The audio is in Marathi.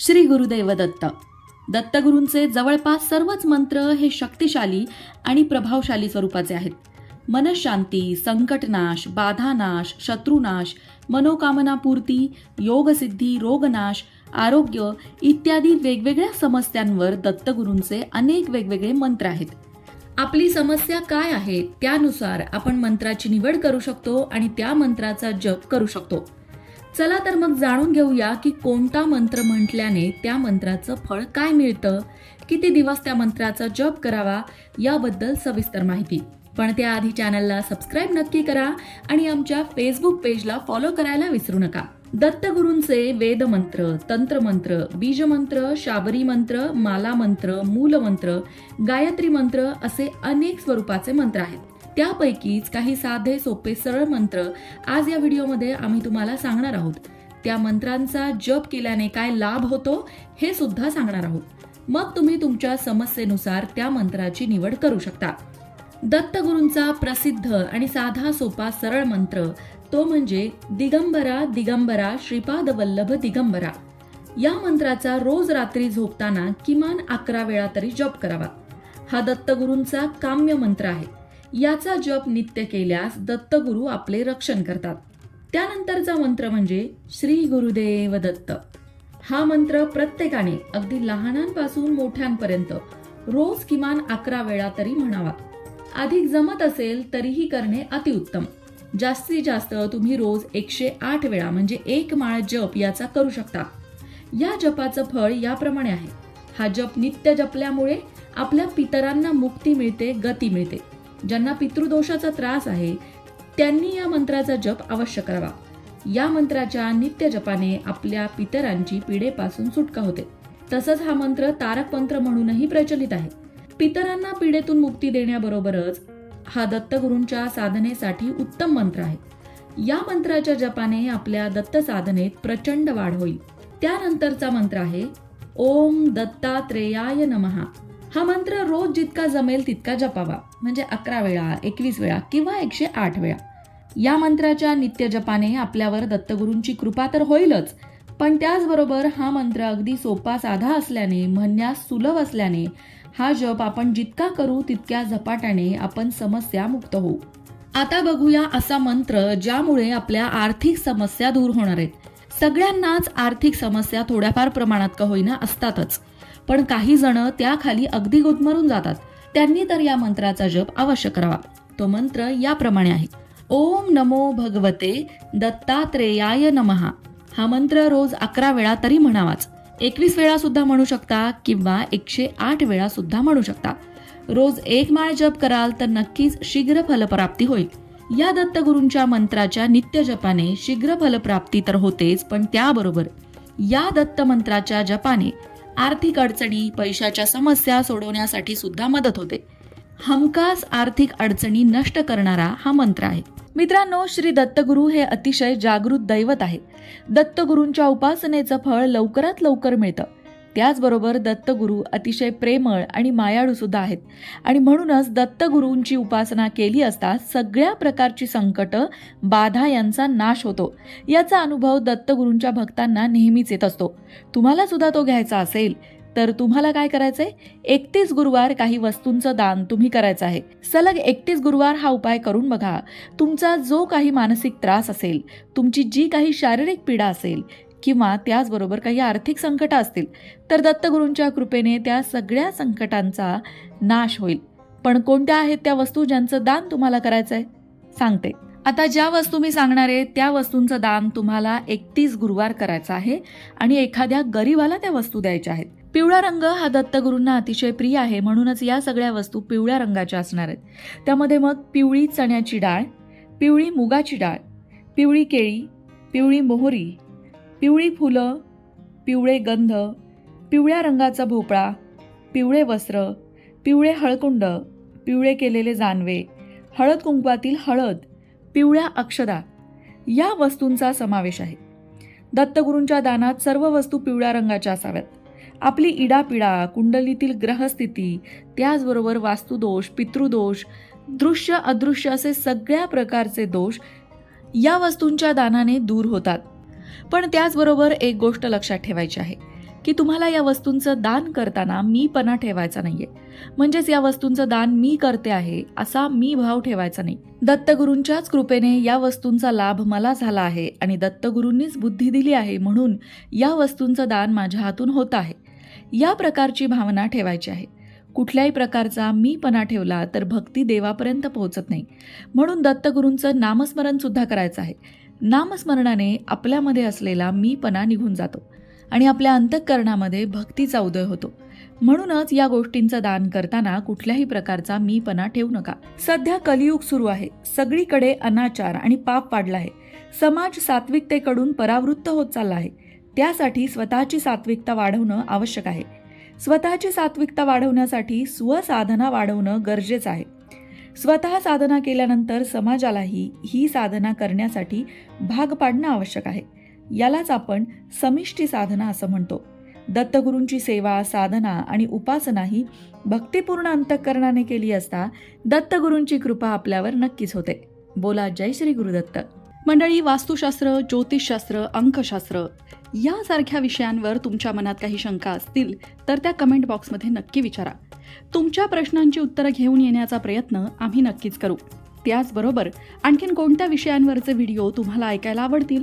श्री गुरुदेव दत्त. दत्तगुरूंचे जवळपास सर्वच मंत्र हे शक्तिशाली आणि प्रभावशाली स्वरूपाचे आहेत. मनशांती संकटनाश बाधानाश शत्रुनाश मनोकामना पूर्ती योगसिद्धी रोगनाश आरोग्य इत्यादी वेगवेगळ्या समस्यांवर दत्तगुरूंचे अनेक वेगवेगळे मंत्र आहेत. आपली समस्या काय आहे त्यानुसार आपण मंत्राची निवड करू शकतो आणि त्या मंत्राचा जप करू शकतो. चला तर मग जाणून घेऊया की कोणता मंत्र म्हटल्याने त्या मंत्राचं फळ काय मिळतं? किती दिवस त्या मंत्राचा जप करावा? याबद्दल सविस्तर माहिती. पण त्याआधी चॅनलला सबस्क्राईब नक्की करा आणि आमच्या फेसबुक पेजला फॉलो करायला विसरू नका. दत्तगुरूंचे वेदमंत्र तंत्रमंत्र बीजमंत्र शाबरी मंत्र माला मंत्र मूलमंत्र गायत्री मंत्र असे अनेक स्वरूपाचे मंत्र आहेत. त्यापैकीच काही साधे सोपे सरळ मंत्र आज या व्हिडिओमध्ये आम्ही तुम्हाला सांगणार आहोत. त्या मंत्रांचा जप केल्याने काय लाभ होतो हे सुद्धा सांगणार आहोत. मग तुम्ही तुमच्या समस्येनुसार त्या मंत्राची निवड करू शकता. दत्तगुरूंचा प्रसिद्ध आणि साधा सोपा सरळ मंत्र. तो म्हणजे दिगंबरा दिगंबरा श्रीपाद वल्लभ दिगंबरा. या मंत्राचा रोज रात्री झोपताना किमान अकरा वेळा तरी जप करावा. हा दत्तगुरूंचा काम्य मंत्र आहे. याचा जप नित्य केल्यास दत्तगुरू आपले रक्षण करतात. त्यानंतरचा मंत्र म्हणजे श्री गुरुदेव दत्त. हा मंत्र प्रत्येकाने अगदी लहानांपासून मोठ्यांपर्यंत रोज किमान अकरा वेळा तरी म्हणावा. अधिक जमत असेल तरीही करणे अतिउत्तम. जास्तीत जास्त तुम्ही रोज एकशे आठ वेळा म्हणजे एक माळ जप याचा करू शकता. या जपाचं फळ याप्रमाणे आहे. हा जप नित्य जपल्यामुळे आपल्या पितरांना मुक्ती मिळते गती मिळते. ज्यांना पितृदोषाचा त्रास आहे त्यांनी या मंत्राचा जप अवश्य करावा. या मंत्राच्या नित्य जपाने आपल्या पितरांची पिढेपासून सुटका होते. तसंच हा मंत्र तारक मंत्र म्हणूनही प्रचलित आहे. पितरांना पिढेतून मुक्ती देण्याबरोबरच हा दत्तगुरूंच्या साधनेसाठी उत्तम मंत्र आहे. या मंत्राच्या जपाने आपल्या दत्त साधनेत प्रचंड वाढ होईल. त्यानंतरचा मंत्र आहे ओम दत्तात्रेयाय नमहा. हा मंत्र रोज जितका जमेल तितका जपावा. म्हणजे अकरा वेळा एकवीस वेळा किंवा एकशे आठ वेळा. या मंत्राच्या नित्य जपाने आपल्यावर दत्तगुरूंची कृपा तर होईलच पण त्याचबरोबर हा मंत्र अगदी सोपा साधा असल्याने म्हणण्यास सुलभ असल्याने हा जप आपण जितका करू तितक्या झपाट्याने आपण समस्या मुक्त होऊ. आता बघूया असा मंत्र ज्यामुळे आपल्या आर्थिक समस्या दूर होणार आहेत. सगळ्यांनाच आर्थिक समस्या थोड्याफार प्रमाणात का होईना असतातच. पण काही जण त्याखाली अगदी गुदमरून जातात. त्यांनी तर या मंत्राचा जप अवश्य करावा. तो मंत्र याप्रमाणे आहे. ओम नमो भगवते दत्तात्रेयाय नमहा हा मंत्र रोज अकरा वेळा तरी म्हणावाच. एकवीस वेळा सुद्धा म्हणू शकता किंवा एकशे आठ वेळा सुद्धा म्हणू शकता. रोज एक माळ जप कराल तर नक्कीच शीघ्र फलप्राप्ती होईल. या दत्तगुरूंच्या मंत्राच्या नित्य जपाने शीघ्र फलप्राप्ती तर होतेच पण त्याबरोबर या दत्त मंत्राच्या जपाने आर्थिक अडचणी पैशाच्या समस्या सोडवण्यासाठी सुद्धा मदत होते. हमखास आर्थिक अडचणी नष्ट करणारा हा मंत्र आहे. मित्रांनो श्री दत्तगुरू हे अतिशय जागृत दैवत आहे दत्तगुरूंच्या उपासनेचं फळ लवकरात लवकर मिळतं. त्याचबरोबर दत्तगुरू अतिशय प्रेमळ आणि मायाळू सुद्धा आहेत. आणि म्हणूनच दत्तगुरूंची उपासना केली असता सगळ्या प्रकारची संकट बाधा यांचा नाश होतो. याचा अनुभव दत्तगुरूंच्या भक्तांना नेहमीच येत असतो. तुम्हाला सुद्धा तो घ्यायचा असेल तर तुम्हाला काय करायचंय? एकतीस गुरुवार काही वस्तूंचं दान तुम्ही करायचं आहे. सलग एकतीस गुरुवार हा उपाय करून बघा. तुमचा जो काही मानसिक त्रास असेल तुमची जी काही शारीरिक पीडा असेल किंवा त्याचबरोबर काही आर्थिक संकट असतील तर दत्तगुरूंच्या कृपेने त्या सगळ्या संकटांचा नाश होईल. पण कोणत्या आहेत त्या वस्तू ज्यांचं दान तुम्हाला करायचं आहे सांगते. आता ज्या वस्तू मी सांगणार आहे त्या वस्तूंचं दान तुम्हाला एकतीस गुरुवार करायचं आहे आणि एखाद्या गरीबाला त्या वस्तू द्यायच्या आहेत. पिवळा रंग हा दत्तगुरूंना अतिशय प्रिय आहे म्हणूनच या सगळ्या वस्तू पिवळ्या रंगाच्या असणार आहेत. त्यामध्ये मग पिवळी चण्याची डाळ पिवळी मुगाची डाळ पिवळी केळी पिवळी मोहरी पिवळी फुलं पिवळे गंध पिवळ्या रंगाचा भोपळा पिवळे वस्त्र पिवळे हळकुंड पिवळे केलेले जानवे हळद कुंकवातील हळद पिवळ्या अक्षदा या वस्तूंचा समावेश आहे. दत्तगुरूंच्या दानात सर्व वस्तू पिवळ्या रंगाच्या असाव्यात. आपली इडापिडा कुंडलीतील ग्रहस्थिती त्याचबरोबर वास्तुदोष पितृदोष दृश्य अदृश्य असे सगळ्या प्रकारचे दोष या वस्तूंच्या दानाने दूर होतात. पण त्याचबरोबर एक गोष्ट लक्षात ठेवायची आहे. की तुम्हाला या वस्तूंचं दान करताना मीपणा ठेवायचा नाहीये. म्हणजेच या वस्तूंचं दान मी करते आहे असा मी भाव ठेवायचा नाही. दत्तगुरूंच्याच कृपेने या वस्तूंचा लाभ मला झाला आहे आणि दत्तगुरूंनीच बुद्धी दिली आहे म्हणून या वस्तूंचं दान माझ्या हातून होत आहे. या प्रकारची भावना ठेवायची आहे. कुठल्याही प्रकारचा मीपणा ठेवला तर भक्ती देवापर्यंत पोहोचत नाही. म्हणून दत्तगुरूंचं नामस्मरण सुद्धा करायचं आहे. नामस्मरणाने आपल्यामध्ये असलेला मीपणा निघून जातो. आणि आपल्या अंतःकरणामध्ये भक्तीचा उदय होतो. म्हणूनच या गोष्टींचं दान करताना कुठल्याही प्रकारचा मीपणा ठेवू नका. सध्या कलियुग सुरू आहे. सगळीकडे अनाचार आणि पाप वाढला आहे. समाज सात्विकतेकडून परावृत्त होत चालला आहे. त्यासाठी स्वतःची सात्विकता वाढवणं आवश्यक आहे. स्वतःची सात्विकता वाढवण्यासाठी स्वसाधना वाढवणं गरजेचं आहे. स्वतः साधना केल्यानंतर समाजालाही ही साधना करण्यासाठी भाग पाडणं आवश्यक आहे. यालाच आपण समिष्टी साधना असं म्हणतो. दत्तगुरूंची सेवा साधना आणि उपासना ही भक्तिपूर्ण अंतःकरणाने केली असता दत्तगुरूंची कृपा आपल्यावर नक्कीच होते. बोला जय श्री गुरुदत्त. मंडळी वास्तुशास्त्र ज्योतिषशास्त्र अंकशास्त्र यासारख्या विषयांवर तुमच्या मनात काही शंका असतील तर त्या कमेंट बॉक्समध्ये नक्की विचारा. तुमच्या प्रश्नांची उत्तरं घेऊन येण्याचा प्रयत्न आम्ही नक्कीच करू. त्याचबरोबर आणखीन कोणत्या विषयांवरचे व्हिडिओ तुम्हाला ऐकायला आवडतील